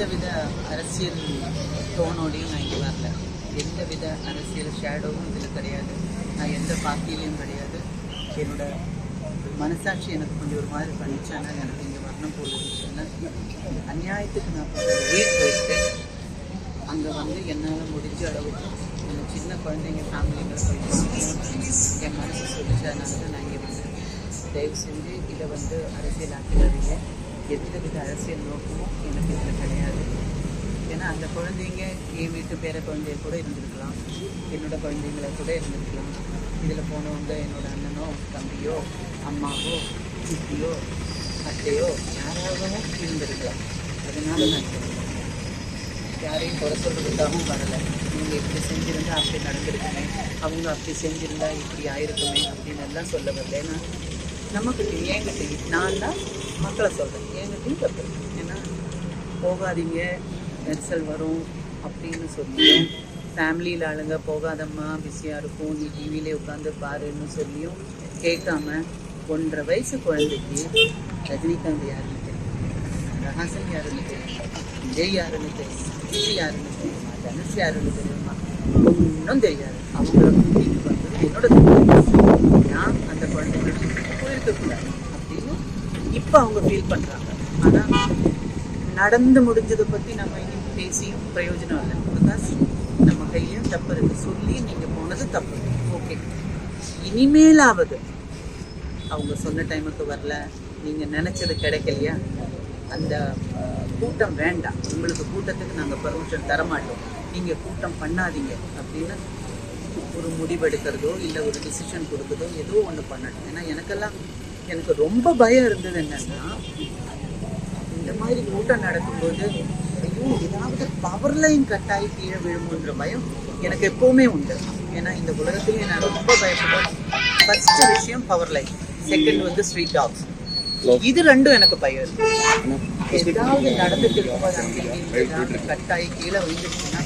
எந்த வித அரசியல் டோனோடையும் நான் இங்கே வரல. எந்த வித அரசியல் ஷேடோவும் இதில் கிடையாது. நான் எந்த பார்ட்டிலையும் கிடையாது. என்னோட மனசாட்சி எனக்கு கொஞ்சம் ஒரு மாதிரி பண்ணிச்சானா எனக்கு இங்கே வரணும் போல இருந்துச்சுன்னா அநியாயத்துக்கு நான் வீட் போயிட்டேன் அங்கே வந்து என்னால் முடிஞ்ச அளவுக்கு நம்ம சின்ன குழந்தைங்க ஃபேமிலிங்களை போயிட்டு என் மனசு சொல்லிச்சானால தான் நான் இங்கே வந்து தயவு செஞ்சு இதை வந்து அரசியல் ஆக்கிடாதீங்க எந்த வித அரசியல் நோக்கமும் எனக்கு இதில் கிடையாது. ஏன்னா அந்த குழந்தைங்க என் வீட்டு பேர குழந்தைய கூட இருந்திருக்கலாம். என்னோடய குழந்தைங்கள கூட இருந்திருக்கலாம். இதில் போனவங்க என்னோடய அண்ணனோ தம்பியோ அம்மாவோ சித்தியோ அத்தையோ யாராகவும் இருந்திருக்கலாம். அதனால நான் யாரையும் குறை சொல்கிறதுக்காகவும் வரலை. நீங்கள் இப்படி செஞ்சுருந்தா அப்படி நடந்திருக்குமே. அவங்க அப்படி செஞ்சுருந்தா இப்படி ஆயிருக்குமே அப்படின்னு எல்லாம் சொல்ல வரல. ஏன்னா நமக்கு ஏங்கிட்ட நான் தான் மக்களை சொல்கிறேன் ஏங்கிட்டையும் தப்பு ஏன்னா போகாதீங்க. நெரிசல் வரும் அப்படின்னு சொல்லியும் ஃபேமிலியில் ஆளுங்க போகாதம்மா பிஸியாக இருக்கும் நீ டிவிலே உட்காந்து பாருன்னு சொல்லியும் கேட்காம ஒன்றரை வயசு குழந்தைக்கு ரஜினிகாந்த் யாருன்னு தெரியும். ரஹாசன் யாருன்னு தெரியும்? விஜய் யாருன்னு தெரியும்? விஜய் யாருன்னு தெரியுமா? தனுஷ் யாருன்னு தெரியுமா? ஒன்றும் தெரியாது. அவங்கள கூட்டிட்டு என்னோட நான் அந்த குழந்தைங்களுக்கு போயிருக்கக்கூடாது அப்படின்னு இப்போ அவங்க ஃபீல் பண்ணுறாங்க ஆனால் நடந்து முடிஞ்சதை பற்றி நம்ம இனி பேசியும் பிரயோஜனம் இல்லை. பிகாஸ் நம்ம கையிலையும் தப்பு இருக்கு. சொல்லி நீங்கள் போனது தப்பு. ஓகே இனிமேலாவது அவங்க சொன்ன டைமுக்கு வரல. நீங்கள் நினச்சது கிடைக்கலையா? அந்த கூட்டம் வேண்டாம். உங்களுக்கு கூட்டத்துக்கு நாங்கள் பர்மிஷன் தரமாட்டோம். நீங்கள் கூட்டம் பண்ணாதீங்க அப்படின்னு ஒரு முடிவெடுக்கிறதோ இல்லை ஒரு டிசிஷன் கொடுக்குறதோ ஏதோ ஒன்று பண்ணணும். ஏன்னா எனக்கெல்லாம் எனக்கு ரொம்ப பயம் இருந்தது என்னன்னா இந்த மாதிரி கூட்டம் நடக்கும்போது ஐயோ ஏதாவது பவர் லைன் கட்டாயி கீழே விழுமுன்ற பயம் எனக்கு எப்பவுமே உண்டு. ஏன்னா இந்த உலகத்திலேயே நான் ரொம்ப பயப்படுவேன். ஃபர்ஸ்ட் விஷயம் பவர் லைன் செகண்ட் வந்து ஸ்ட்ரீட் டாக்ஸ் இது ரெண்டும் எனக்கு பயம் இருக்கு. ஏதாவது நடந்துட்டு இருக்கும்போது அங்கே கட்டாயி கீழே விழுந்துருச்சுன்னா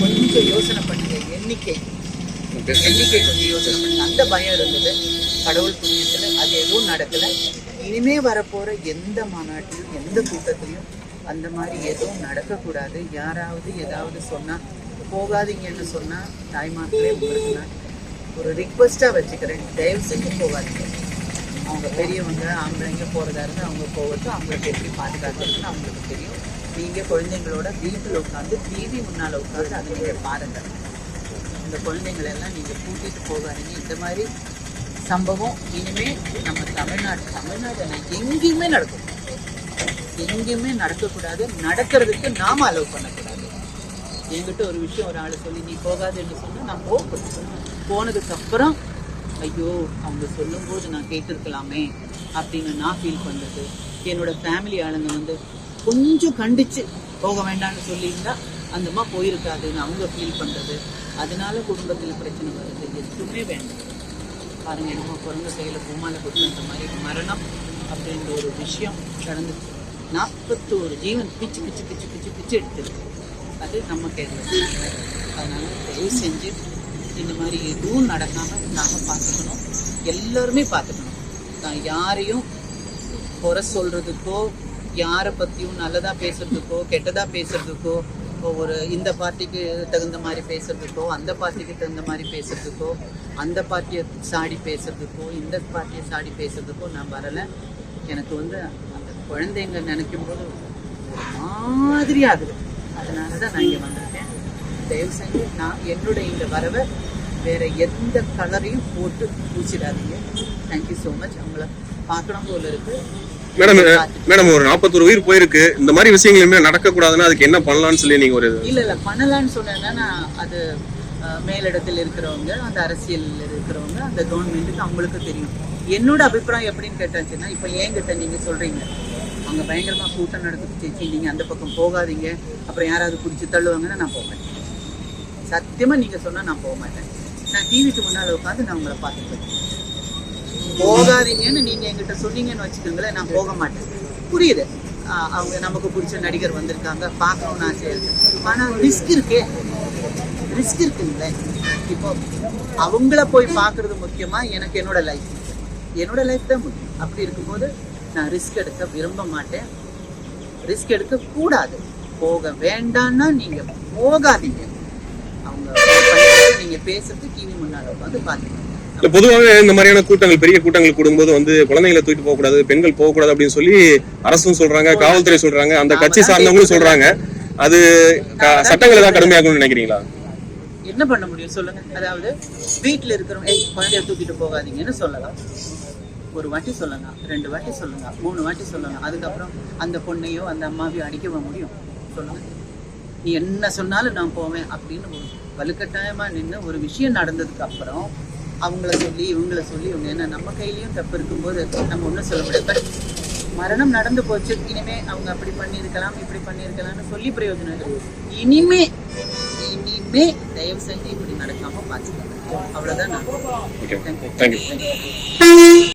கொஞ்சம் யோசனை பண்ணுங்க எண்ணிக்கை. எண்ணிக்கை கொஞ்சம் யோசனை பண்ணுங்க அந்த பயம் இருந்தது. கடவுள் நடக்குது அது எதுவும் நடக்கலை. இனிமே வரப்போகிற எந்த மாநாட்டிலும் எந்த கூட்டத்திலையும் அந்த மாதிரி எதுவும் நடக்கக்கூடாது. யாராவது ஏதாவது சொன்னால் போகாதீங்கன்னு சொன்னால் தாய்மார்களே உங்களுக்கு நான் ஒரு ரிக்வஸ்ட்டாக வச்சுக்கிறேன். தயவு செஞ்சு போகாதீங்க. அவங்க பெரியவங்க ஆம்பளைங்க போகிறதா இருந்தால் அவங்க போகட்டும். அவங்களுக்கு எப்படி பாதுகாக்கிறதுன்னு அவங்களுக்கு தெரியும். நீங்கள் குழந்தைங்களோட வீட்டில் உட்காந்து டிவி முன்னால் உட்காந்து அதை நீங்கள் பாருங்கள் இந்த குழந்தைங்களெல்லாம் எல்லாம் கூட்டிகிட்டு போகாதீங்க. இந்த மாதிரி சம்பவம். இனிமே நம்ம தமிழ்நாடு தமிழ்நாடு எங்கேயுமே நடக்கும் எங்கேயுமே நடக்கக்கூடாது. நடக்கிறதுக்கு நாம அலோவ் பண்ணக்கூடாது. என்கிட்ட ஒரு விஷயம் ஒரு ஆள் சொல்லி நீ போகாதுன்னு சொன்னா நான் போகக்கூடாது. போனதுக்கு அப்புறம் ஐயோ அவங்க சொல்லும்போது நான் கேட்டிருக்கலாமே அப்படின்னு நான் ஃபீல் பண்ணது. என்னோட ஃபேமிலி ஆளுங்க வந்து கொஞ்சம் கண்டிச்சு போக வேண்டாம்னு சொல்லியிருந்தா அந்த அம்மா போயிருக்காதுன்னு அவங்க ஃபீல் பண்றது. அதனால குடும்பத்தில் பிரச்சனை வருது. எதுவுமே வேண்டாம். பாருங்க என்னமோ குரங்கு கையில் பூமாலை கொடுத்த மாதிரி மரணம் அப்படின்ற ஒரு விஷயம் நடந்துச்சு நாற்பத்தோரு ஜீவன் பிச்சு பிச்சு பிச்சு பிச்சு பிச்சு எடுத்துருக்கு. அது நம்ம கையில் அதனால தயவு செஞ்சு இந்த மாதிரி எதுவும் நடக்காமல் நாம் பார்த்துக்கணும். எல்லோருமே பார்த்துக்கணும். நான் யாரையும் குறை சொல்கிறதுக்கோ யாரை பற்றியும் நல்லதாக பேசுகிறதுக்கோ கெட்டதாக பேசுகிறதுக்கோ இப்போ ஒரு இந்த பார்ட்டிக்கு தகுந்த மாதிரி பேசுறதுக்கோ அந்த பார்ட்டிக்கு தகுந்த மாதிரி பேசுறதுக்கோ அந்த பார்ட்டியை சாடி பேசுறதுக்கோ இந்த பார்ட்டியை சாடி பேசுறதுக்கோ நான் வரலை. எனக்கு வந்து அந்த குழந்தைங்க நினைக்கும் போது மாதிரி ஆகுது அதனால தான் நான் இங்கே வந்திருக்கேன். தயவு செஞ்சு நான் என்னுடைய இந்த வரவை வேற எந்த கலரையும் போட்டு பூச்சிடாதீங்க தேங்க்யூ ஸோ மச் அவங்கள பார்க்கணும் போல இருக்குது மேடம் மேடம் ஒரு நாற்பத்தொரு உயிர் போயிருக்கு. இந்த மாதிரி விஷயங்கள் இனிமேல் நடக்கக்கூடாதுன்னா அதுக்கு என்ன பண்ணலாம்னு சொல்லி நீங்க ஒரு இல்ல இல்ல பண்ணலாம்னு சொன்னேன்னா அது மேலிடத்தில் இருக்கிறவங்க அந்த அரசியல் இருக்கிறவங்க அந்த கவர்மெண்ட்டுக்கு அவங்களுக்கு தெரியும். என்னோட அபிப்பிராயம் எப்படின்னு கேட்டாச்சுன்னா இப்போ ஏங்கிட்ட நீங்க சொல்றீங்க. அங்கே பயங்கரமாக கூட்டம் நடக்குது சேச்சி அந்த பக்கம் போகாதீங்க. அப்புறம் யாராவது பிடிச்சி தள்ளுவாங்கன்னா நான் போக மாட்டேன். நீங்கள் சொன்னால் நான் போக மாட்டேன். நான் டிவிக்கு முன்னால் உட்காந்து நான் உங்களை பார்த்துப்பேன். போகாதீங்கன்னு நீங்க என்கிட்ட சொன்னீங்கன்னு வச்சுக்கோங்களேன் நான் போக மாட்டேன். புரியுது? ஆஹ் அவங்க நமக்கு பிடிச்ச நடிகர் வந்திருக்காங்க பார்க்கணும்னு ஆசையா இருக்கு. ஆனா ரிஸ்க் இருக்கே. ரிஸ்க் இருக்குங்களே. இப்போ அவங்கள போய் பார்க்கறது முக்கியமா எனக்கு என்னோட லைஃப் என்னோட லைஃப் தான் முக்கியம். அப்படி இருக்கும்போது நான் ரிஸ்க் எடுக்க விரும்ப மாட்டேன். ரிஸ்க் எடுக்க கூடாது. போக வேண்டாம்னா நீங்க போகாதீங்க. அவங்க நீங்க பேசுறது டிவி முன்னால உட்காந்து பாத்துக்கோங்க பொதுவாகவே இந்த மாதிரியான கூட்டங்கள் பெரிய கூட்டங்கள் கூடும்போது வந்து குழந்தைகளை தூக்கிட்டு போக கூடாது பெண்கள் போக கூடாது அப்படின்னு சொல்லி அரசும் சொல்றாங்க காவல்துறை சொல்றாங்க அந்த கட்சி சார்ந்தவங்களும் சொல்றாங்க. அது சட்டங்கள் ஏதாவது கடுமையாக்கணும்னு நினைக்கிறீங்களா? என்ன பண்ண முடியும் சொல்லுங்க. அதாவது வீட்டுல இருக்கிறவங்க "ஏய், குழந்தைய தூக்கிட்டு போகாதீங்கன்னு சொல்லலாம். ஒரு வாட்டி சொல்லலாம் ரெண்டு வாட்டி சொல்லலாம் மூணு வாட்டி சொல்லலாம். அதுக்கப்புறம் அந்த பொண்ணையோ அந்த அம்மாவையோ அடிக்கவா முடியும். சொல்லுங்க. நீ என்ன சொன்னாலும் நான் போவேன் அப்படின்னு ஒரு வலுக்கட்டாயமா நின்று ஒரு விஷயம் நடந்ததுக்கு அப்புறம் அவங்கள சொல்லி இவங்கள சொல்லி இவங்க என்ன நம்ம கையிலயும் தப்பு இருக்கும்போது நம்ம ஒன்றும் சொல்ல முடியாது. பட் மரணம் நடந்து போச்சு இனிமே அவங்க அப்படி பண்ணியிருக்கலாம் இப்படி பண்ணியிருக்கலாம்னு சொல்லி பிரயோஜனம் இல்லை. இனிமே இனிமே தயவு செஞ்சு இப்படி நடக்காம பார்த்துக்கோங்க. அவ்வளவுதான் நான் தேங்க்யூ